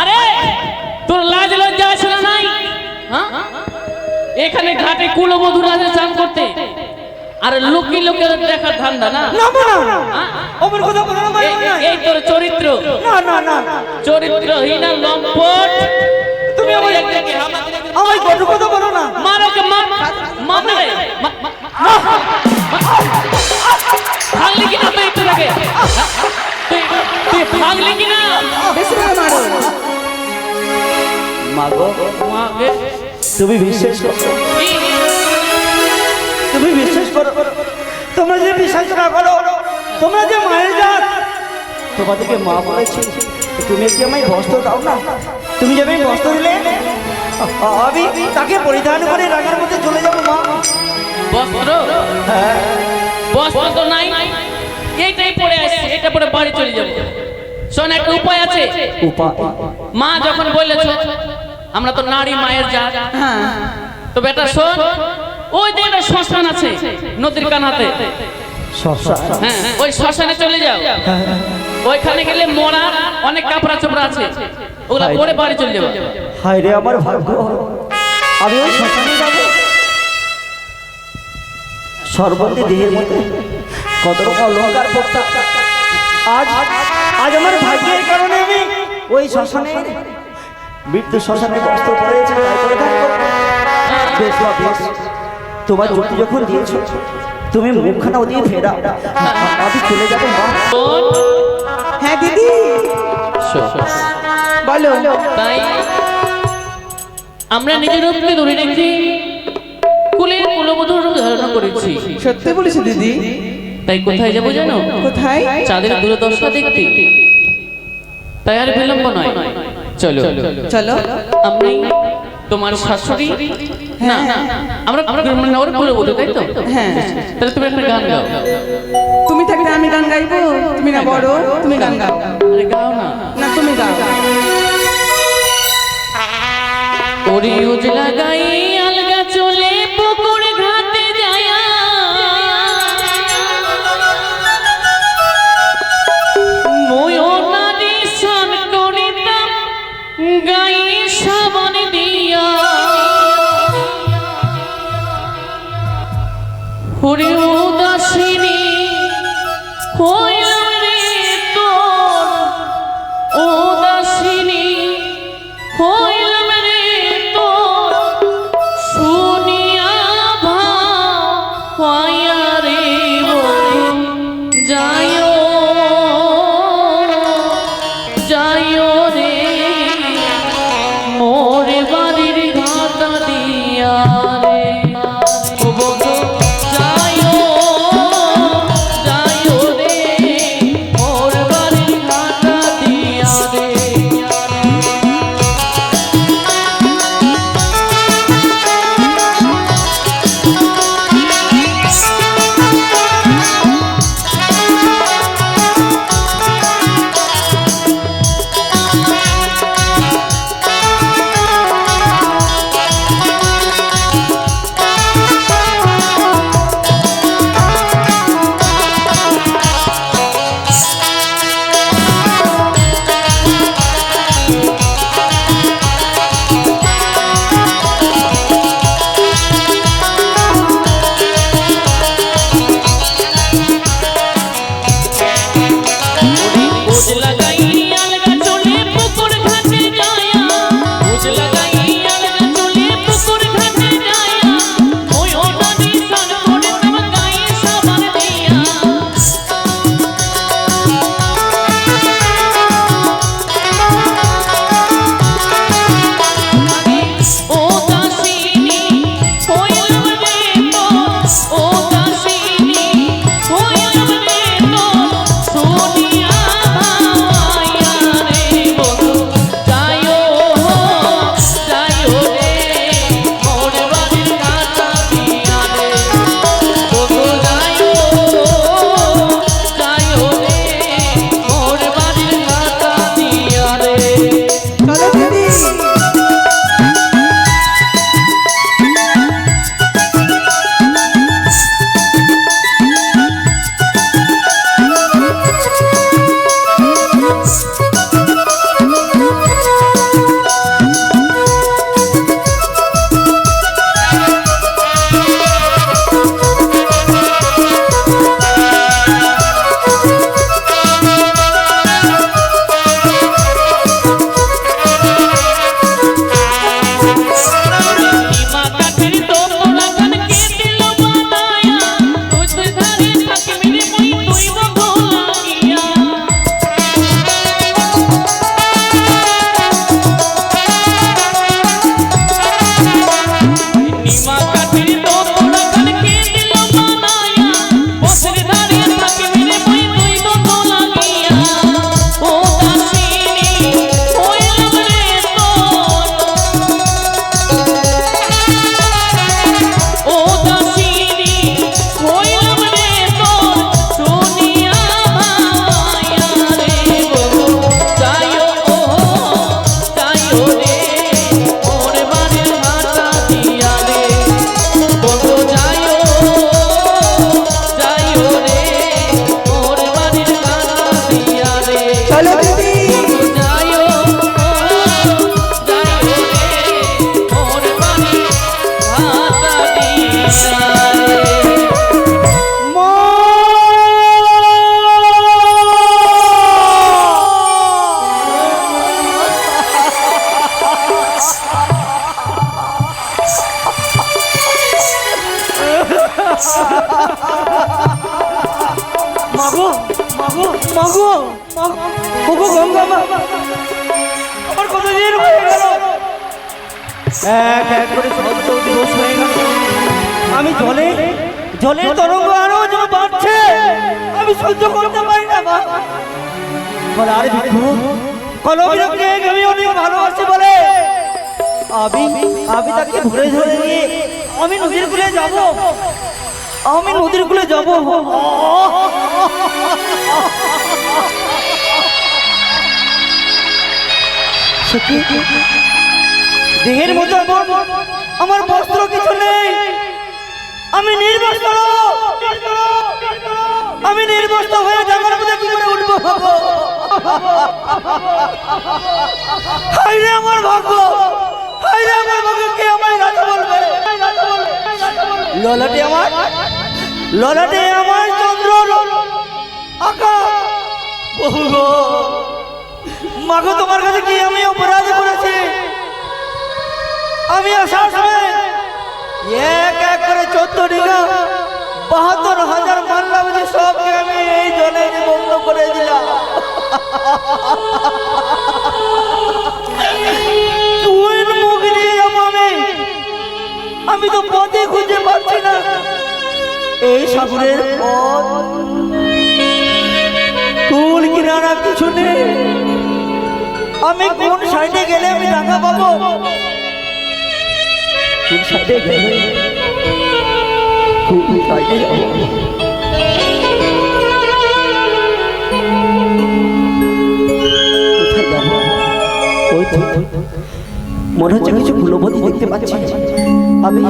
আরে তোর লাজ লজ্জা আছে না নাই? হ্যাঁ? এখানে ঘাটে কুলবধূরা আছে চান করতে। আর লোকে লোকে দেখার ধান্দা না? না না না? ওপর কথা বলো না এই- না তোর চরিত্র। না না না চরিত্রহীন লম্পট। তুমি আমার আমায় কত কথা বলো না। মারো কে মার মার না। রে ভাঙলি কিনা তুই একটু আগে মাগো তুমি বিশ্বাস করো। তুমি বিশ্বাস করো। তোমরা যে বিশ্বাস না করো তোমরা যে মায়ের জাত। তোমাদেরকে মা বলেছি তুমি কি আমায় বস্ত্র দাও না? তুমি যাবে বস্ত্র দিলে আমি তাকে পরিধান করে রাগের মধ্যে চলে যাব মা। বস্ত্র? হ্যাঁ। বস্ত্র তো নাই। এইটাই এটা পরে বাড়ি চলে যাব। শোন একটা উপায় আছে। উপায়? মা যখন বলেছ আমরা তো নারী মায়ের জাত। তো বেটা শোন ওই যে একটা শ্মশান আছে নদীর কানাতে সবসা হ্যাঁ ওই শ্মশানে চলে যাও। ওইখানে গেলে মরা অনেক কাপড়া চোপড়া আছে। ওগুলা পরে বাড়ি চলে যাব। হায় রে আমার ভাগ্য। আমি ওই শ্মশানে যাব। সর্বন্তি দেহের মধ্যে কত রকম অলঙ্কার করতাম আজ আজ আমার ভাগ্যের কারণে আমি ওই শ্মশানে মৃত্যু শ্মশানে বস্ত্র পড়েছে তাই পরিধান করব। বেশ বা বেশ। তোমার যুক্তি যখন দিয়েছ তুমি মুখখানা ওদিকে ফেরাও। আমি চলে যাব হ্যাঁ দিদি। বলো। তাই আমরা নিজের রূপকে ধরে রেখে কুলের কুলবধূর ধারণা করেছি। সত্যি বলেছি দিদি? তাই কোথায় যাব জানো? কোথায়? চাঁদের দূরদর্শা দেখতে। তাই আর বিলম্ব নয়। চলো। চলো। আমি তোমার শাশুড়ি। না না আমরা মানে ওর কুলবধূ তাই তো? হ্যাঁ। তাহলে তুমি একটা গান গাও। তুমি থাকলে আমি গান গাইবো? তুমি না বড় তুমি গান গাও। আরে গাও না। না তুমি গাও। ওরে উজলা গাই ওরে Solo আমি নদীর কূলে যাব। আমি নদীর কূলে যাব। দেহের মধ্যে আমার বস্ত্র কিছু নেই। আমি নির্বস্ত্র আমি নির্বস্ত্র হয়ে ডাঙার মধ্যে কি করে উঠবো? আমার ভাগ্য! ললাটে আমার ললাটে আমার চন্দ্র আকা। বহু মাগো, তোমার কাছে কি আমি অপরাধ করেছি? আমি আসার সময় এক এক করে চোদ্দ ডিগা, বাহাত্তর হাজার মাল্লা বুঝে সবকে আমি এই জলে বন্ধ করে দিলাম। তো পথে খুঁজে পাচ্ছি না। এই সাগরের পথ। কুল কিনারা কিছু নেই আমি কোন সাইডে গেলে আমি টাকা পাবো? মনে হচ্ছে কিছু ফুলবতী দেখতে পাচ্ছি। আমি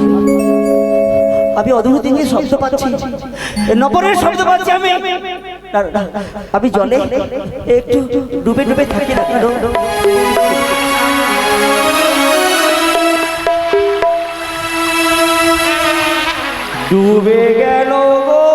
আমি অদ্ভুত দিকে শব্দ পাচ্ছি। নবরের শব্দ পাচ্ছি আমি। আমি জলে একটু ডুবে ডুবে থাকি না? ডুবে গেল গো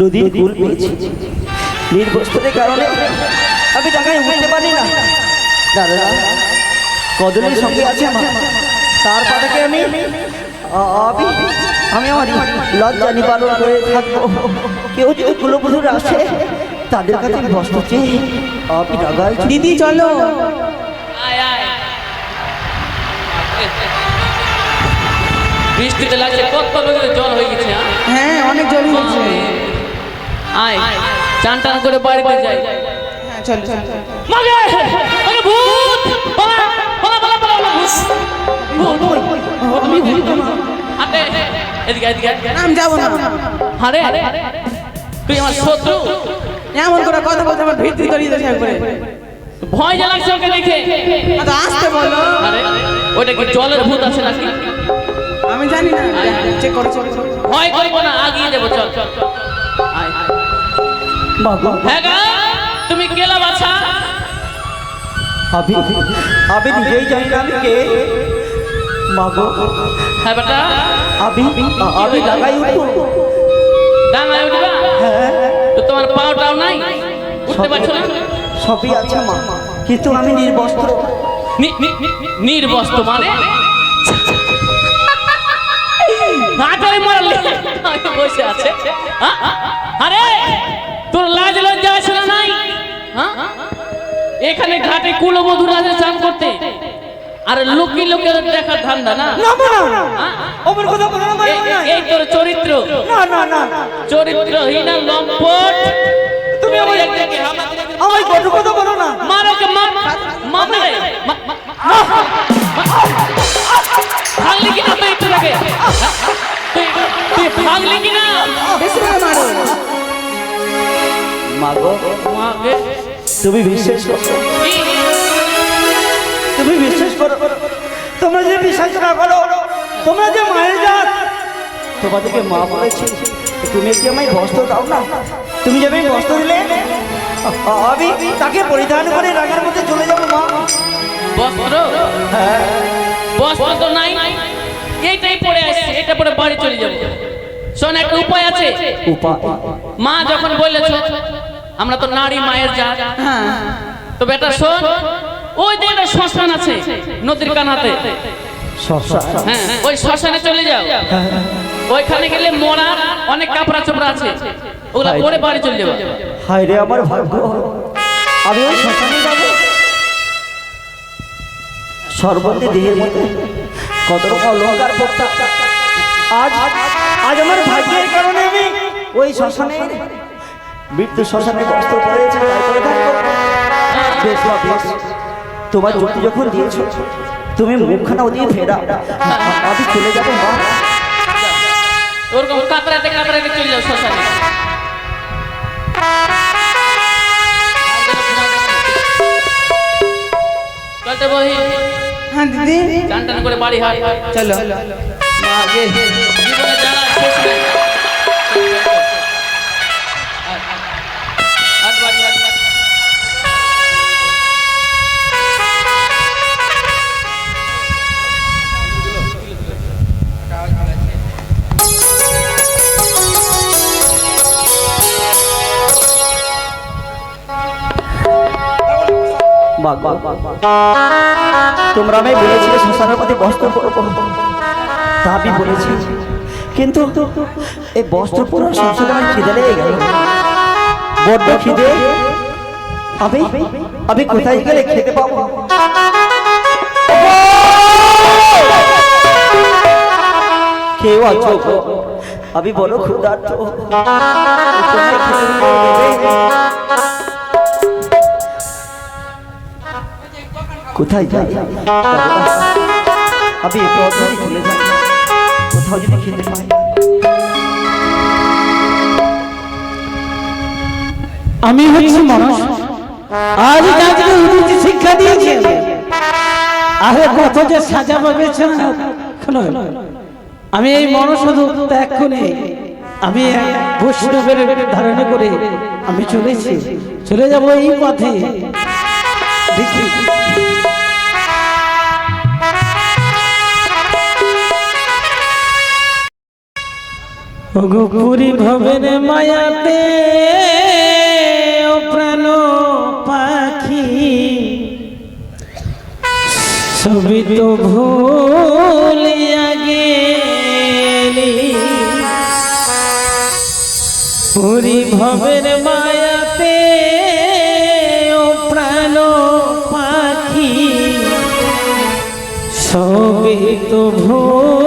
নদীর কুল পেয়েছি নির্বস্ত্রের কারণে আমি টাকায় উঠতে পারি না। দাদা কদলের সঙ্গে আছে আমার। তার পাটাকে আমি আমি আমি আমার লজ্জা নিবারণ করে থাকব। কেউ যদি কুলবধূর আসে তাদের কাছে আমি বস্ত্র চেয়ে আমি টাকায় দিদি চলো। আয় আয়। বৃষ্টিতে লাগছে কত জল হয়ে গেছে হ্যাঁ? হ্যাঁ অনেক জল হয়েছে। আয়। চান টান করে বাড়িতে যাই। চলো চলো চলো। মাগে! মাগে ভূত! পালা পালা পালা পালা পালা, ভূত। ভূত আমি এদিকে এদিকে যাব না। আরে তুই আমার শত্রু। এমন করে কথা বলতে আমার ভিত্তি করিয়ে ভয় যা লাগছে ওকে দেখে। তো আসতে বলো। আরে ওটা কি জলের ভূত আছে নাকি? আমি জানি না। চেক করো চেক করো। ভয় করব না আগিয়ে দেবো চল চল চল। হ্যাঁ গা তুমি কেলা বাছা? আমি আমি নিজেই জানি না আমি কে। মাগো। হ্যাঁ বেটা। আমি আমি টাকায় উঠবো ডাঙায় উঠবা? হ্যাঁ। তো তোমার পাওটাও নাই? উঠতে পারছ না? সবই আছে মা। কিন্তু আমি নির্বস্ত্র। নি- নি- নি- নির্বস্ত মানে? হাটারে মারলে। বসে আছে। হ্যাঁ? আরে! তোর লাজ লজ্জা আছে না নাই হ্যাঁ? এখানে ঘাটে কুলবধূর আছে চান করতে আর লোকে লোকের দেখার ধান্দা না না মা হ্যাঁ? আমার কথা বলো না এই- তোর চরিত্র না না না চরিত্রহীন আর লম্পট তুমি আমার আমার কত কথা বলো না কে মার মার তুমি বিশ্বাস করো। তুমি বিশ্বাস করো। তোমরা যে বিশ্বাস না করো তোমরা যে মায়ের জাত তোমাদেরকে মা বলেছি তুমি কি আমায় বস্ত্র দাও না তুমি যে আমি বস্ত্র দিলে আমি তাকে পরিধান করে রাগের মধ্যে চলে যাব মা। বস্ত্র? হ্যাঁ। বস্ত্র তো নাই। এইটাই পরে আসছে এটা পরে বাড়ি চলে যাব। শোন একটা উপায় আছে। উপায়? মা যখন বলেছ আমরা তো নারী মায়ের জাত। হ্যাঁ তো বেটা শোন ওই যে একটা শ্মশান আছে নদীর কানাতে সবসা হ্যাঁ ওই শ্মশানে চলে যাও। ওইখানে গেলে মরা অনেক কাপড়া চোপড়া আছে। ওগুলা পরে বাড়ি চলে যাব। হায় রে আমার ভাগ্য। আমি ওই শ্মশানে যাব। সর্বতে দেহের মধ্যে কত রকম অলঙ্কার পড়তাম আজ আজ আমার ভাগ্যের কারণে আমি ওই শ্মশানে মৃত্যু শ্মশানে বস্ত্র পড়েছে বেশ মা, বেশ তোমার যুক্তি যখন দিয়েছ তুমি মুখখানা ওদিকে ফেরাও আমি চলে যাব মা। ওরকম কাপড়াতে কাপড়াতে চলে যাও শ্মশানে। চলতে বহি। হ্যাঁ দিদি। টান টান করে বাড়ি হাট। চলো। জীবনে শেষ নেই। তোমরা আমি বলেছিলে শ্মশানের প্রতি বস্ত্র পরবো বলেছি। কিন্তু এই বস্ত্র পরার সংসদে আমার খিদে লেগে গেল। বড্ড খিদে। আমি আমি কোথায় গেলে খেতে পাবো? কেউ আছো? আমি বড় ক্ষুধার্ত। কোথায় যাই আমি কোথাও যদি খেতে পাই আমি হচ্ছি মানুষ। আজ তাকে উচিত শিক্ষা দিয়েছি। আরে কত যে সাজা পাবেছে আমি এই মনুষ্য ত্যাগ করে আমি বৈষ্ণবের ধারণা করে আমি চলেছি। চলে যাব এই পথে। দেখি। পুরী ভবের মায়াতে প্রাণ পাখি। সবই তো ভুলিয়া গেলি পুরি ভবের মায়াতে ও প্রাণ পাখি। সবই তো ভুল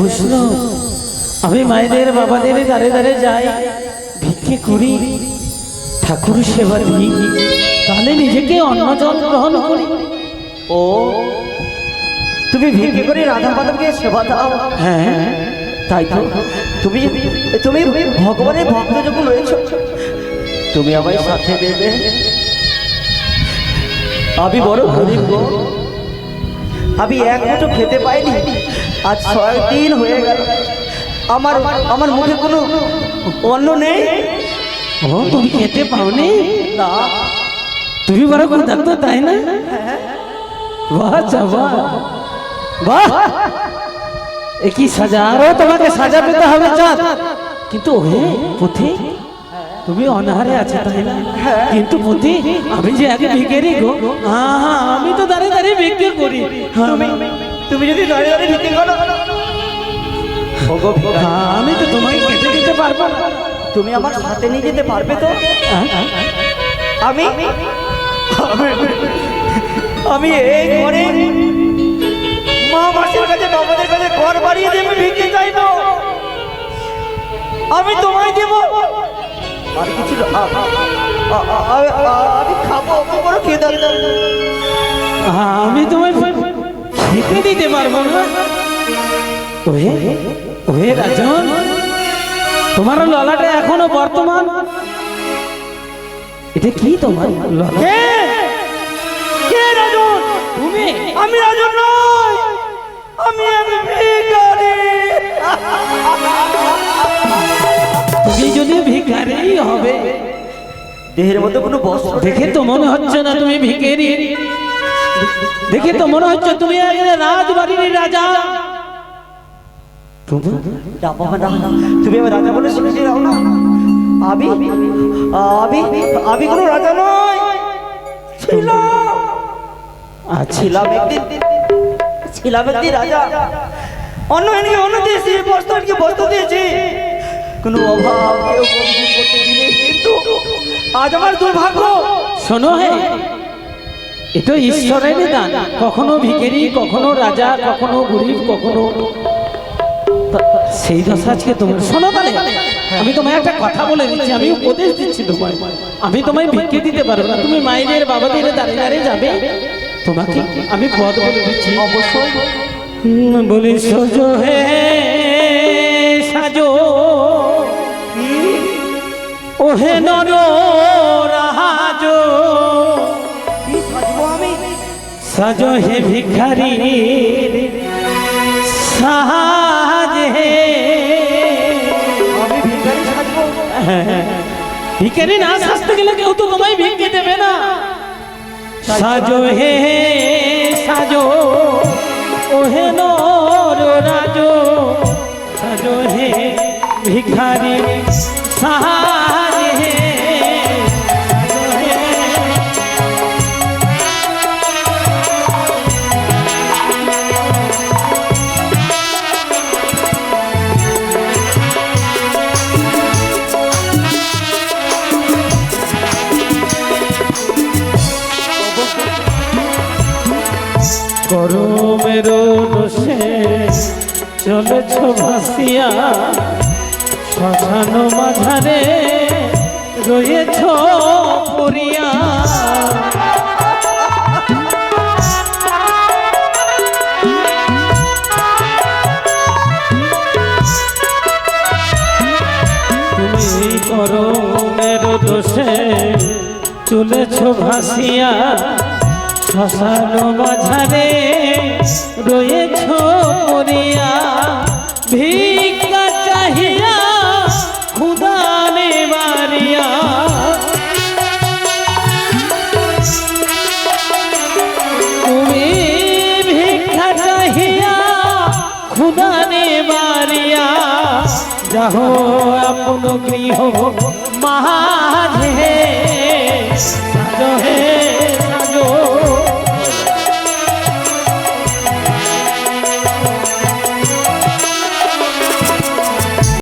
বৈষ্ণব আমি মায়েদের বাবাদের দাঁড়ে দাঁড়ে যাই ভিক্ষে করি ঠাকুর সেবা দিই তাহলে নিজেকে অন্ন জল গ্রহণ করি। ও তুমি ভিক্ষে করে রাধা মাধবকে সেবা দাও। হ্যাঁ তাই তো। তুমি তুমি ভগবানের ভক্ত যখন রয়েছ তুমি আমায় সাথে দেবে। আমি বড় গরিব গো। আমি এক মুঠো খেতে পাইনি। আজ ছয় দিন হয়ে গেল। আমার আমার মুখে কোনো অন্ন নেই? ও তুমি খেতে পাওনি? না। তুমি বড় ক্ষুধার্ত তাই না? বাহ বাহ। বাহ! কি সাজা? তোমাকে সাজা পেতে হবে চাঁদ। কিন্তু হে পুথি তুমি অনাহারে আছে তাই না? কিন্তু পুথি আমি যে আগে ভিখারি গো। হ্যাঁ হ্যাঁ আমি তো দাঁড়িয়ে দাঁড়িয়ে ভিক্ষে করি। হ্যাঁ, তুমি যদি দাঁড়িয়ে দাঁড়িয়ে ভিক্ষে করো হ্যাঁ, আমি তো তোমাকে খেতে দিতে পারব না তুমি আমার সাথে নিয়ে যেতে পারবে তো হ্যাঁ, হ্যাঁ, আমি আমি এই ঘরে মা মাসির কাছে বাবাদের কাছে ঘর বাড়িয়ে দিয়ে আমি ভিক্ষে চাইব আমি তোমায় দেব আর কিছু আমি খাব বড় খেয়ে দাঁড়িয়ে হ্যাঁ, আমি তোমায় খেতে দিতে পারব না। ওহে ওহে রাজন তোমার ললাটা এখনও বর্তমান। এটা কি তোমার ললা কে? কে রাজন? তুমি? আমি রাজন নই। আমি আমি ভিখারি। তুমি যদি ভিখারি হবে দেহের মধ্যে কোনো বস্ত্র দেখে তো মনে হচ্ছে না তুমি ভিখারি। দেখে তো মনে হচ্ছে তুমি রাজবাড়ির রাজা। তুমি না বাবা তুমি আমার রাজা বলে শুনেছি দাও না আমি আমি আমি কোনো রাজা নই ছিলাম। আচ্ছা। ছিলাম একদিন ছিলাম একদিন রাজা। অন্য দিয়েছি দিয়েছি। কোনো অভাব কেউ করতে দিলে কিন্তু আজ আমার দুর্ভাগ্য। শোনো হে এটা ঈশ্বরের দান কখনো ভিখারি কখনো রাজা কখনো গরিব কখনো সেই দশা আজকে তোমার শোনো তাহলে আমি তোমায় একটা কথা বলে দিচ্ছি আমি উপদেশ দিচ্ছি তোমায়। আমি তোমায় ভিক্ষে দিতে পারব না। তুমি মায়েদের বাবাদের দাঁড়িয়ে দাঁড়িয়ে যাবে। তোমাকে আমি পথ বলে দিচ্ছি। অবশ্যই। বলি সজো হে সাজো। ওহে নর রাজো সাজো হে ভিখারি। সাজ হে। আমি ভিখারি সাজবো। ভিখারি না সাজতে গেলে কেউ তো তোমায় ভিক্ষে দেবে না। সাজো হে সাজো। ওহে নর রাজো। সাজো হে ভিখারি। সাজ ভাসিয়া শ্মশান মাঝারে রয়েছ পড়িয়া। তুমি দোষে চলেছ ভাসিয়া শ্মশান মাঝারে রয়েছ যাহ আপন গৃহ মাঝে